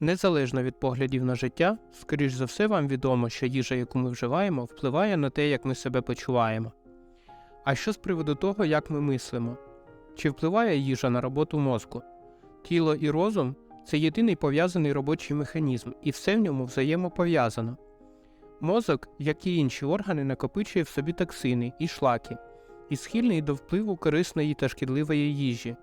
Незалежно від поглядів на життя, скоріш за все вам відомо, що їжа, яку ми вживаємо, впливає на те, як ми себе почуваємо. А що з приводу того, як ми мислимо? Чи впливає їжа на роботу мозку? Тіло і розум це єдиний пов'язаний робочий механізм, і все в ньому взаємопов'язано. Мозок, як і інші органи, накопичує в собі токсини і шлаки, і схильний до впливу корисної та шкідливої їжі.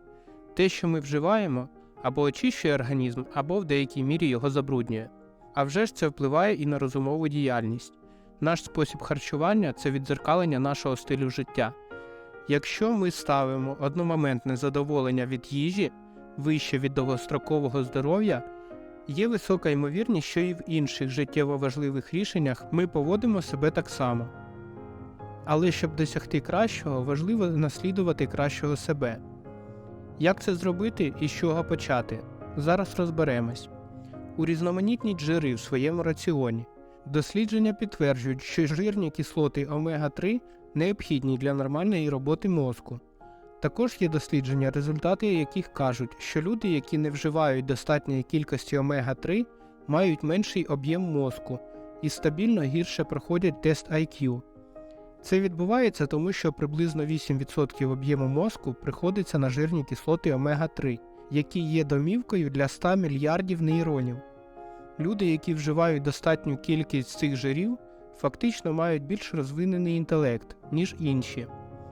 Те, що ми вживаємо, або очищує організм, або в деякій мірі його забруднює. А вже ж це впливає і на розумову діяльність. Наш спосіб харчування це відзеркалення нашого стилю життя. Якщо ми ставимо одномоментне задоволення від їжі вище від довгострокового здоров'я, є висока ймовірність, що і в інших життєво важливих рішеннях ми поводимо себе так само. Але щоб досягти кращого, важливо наслідувати кращого себе. Як це зробити і з чого почати? Зараз розберемось. Урізноманітніть жири в своєму раціоні. Дослідження підтверджують, що жирні кислоти омега-3 необхідні для нормальної роботи мозку. Також є дослідження, результати яких кажуть, що люди, які не вживають достатньої кількості омега-3, мають менший об'єм мозку і стабільно гірше проходять тест IQ. Це відбувається тому, що приблизно 8% об'єму мозку приходиться на жирні кислоти омега-3, які є домівкою для 100 мільярдів нейронів. Люди, які вживають достатню кількість цих жирів, фактично мають більш розвинений інтелект, ніж інші.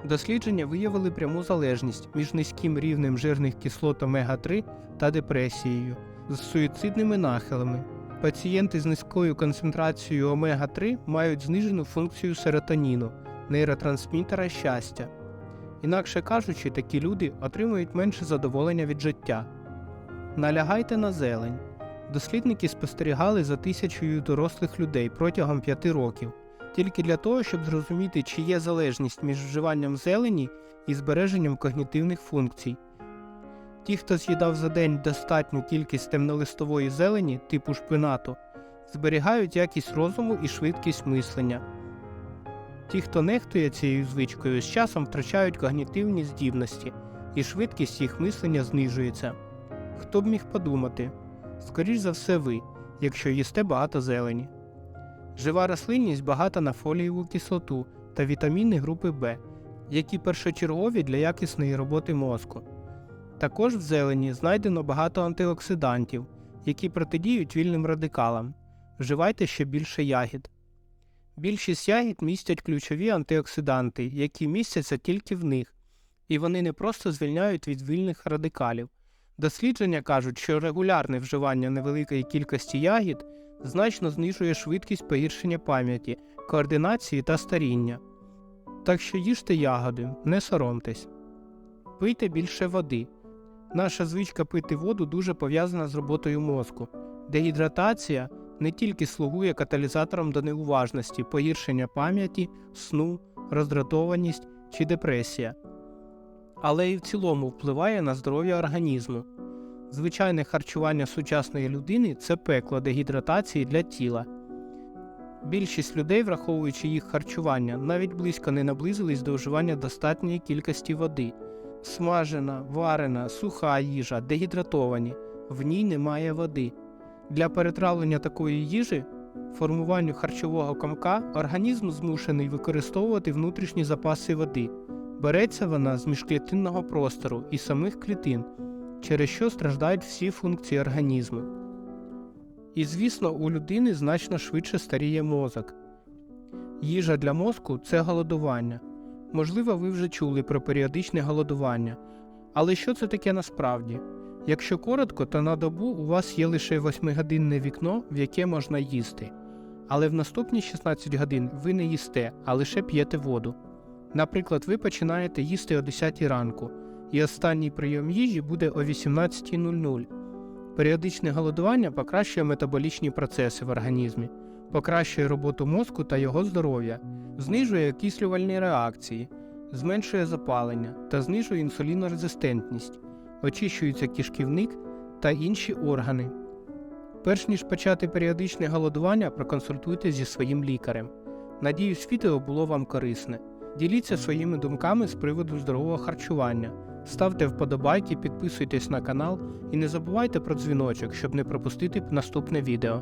Дослідження виявили пряму залежність між низьким рівнем жирних кислот омега-3 та депресією з суїцидними нахилами. Пацієнти з низькою концентрацією омега-3 мають знижену функцію серотоніну, нейротрансмітера щастя. Інакше кажучи, такі люди отримують менше задоволення від життя. Налягайте на зелень. Дослідники спостерігали за тисячою дорослих людей протягом 5 років, тільки для того, щоб зрозуміти, чи є залежність між вживанням зелені і збереженням когнітивних функцій. Ті, хто з'їдав за день достатню кількість темнолистової зелені типу шпинату, зберігають якість розуму і швидкість мислення. Ті, хто нехтує цією звичкою, з часом втрачають когнітивні здібності, і швидкість їх мислення знижується. Хто б міг подумати? Скоріш за все ви, якщо їсте багато зелені. Жива рослинність багата на фолієву кислоту та вітаміни групи В, які першочергові для якісної роботи мозку. Також в зелені знайдено багато антиоксидантів, які протидіють вільним радикалам. Вживайте ще більше ягід. Більшість ягід містять ключові антиоксиданти, які містяться тільки в них, і вони не просто звільняють від вільних радикалів. Дослідження кажуть, що регулярне вживання невеликої кількості ягід значно знижує швидкість погіршення пам'яті, координації та старіння. Так що їжте ягоди, не соромтесь. Пийте більше води. Наша звичка пити воду дуже пов'язана з роботою мозку. Дегідратація не тільки слугує каталізатором до неуважності, погіршення пам'яті, сну, роздратованість чи депресія, але і в цілому впливає на здоров'я організму. Звичайне харчування сучасної людини це пекло дегідратації для тіла. Більшість людей, враховуючи їх харчування, навіть близько не наблизились до вживання достатньої кількості води. Смажена, варена, суха їжа, дегідратовані, в ній немає води. Для перетравлення такої їжі, формуванню харчового комка, організм змушений використовувати внутрішні запаси води. Береться вона з міжклітинного простору і самих клітин, через що страждають всі функції організму. І, звісно, у людини значно швидше старіє мозок. Їжа для мозку це голодування. Можливо, ви вже чули про періодичне голодування. Але що це таке насправді? Якщо коротко, то на добу у вас є лише 8-годинне вікно, в яке можна їсти. Але в наступні 16 годин ви не їсте, а лише п'єте воду. Наприклад, ви починаєте їсти о 10 ранку, і останній прийом їжі буде о 18.00. Періодичне голодування покращує метаболічні процеси в організмі, покращує роботу мозку та його здоров'я, знижує окислювальні реакції, зменшує запалення та знижує інсулінорезистентність, очищується кишківник та інші органи. Перш ніж почати періодичне голодування, проконсультуйтесь зі своїм лікарем. Надіюсь, відео було вам корисне. Діліться своїми думками з приводу здорового харчування. Ставте вподобайки, підписуйтесь на канал і не забувайте про дзвіночок, щоб не пропустити наступне відео.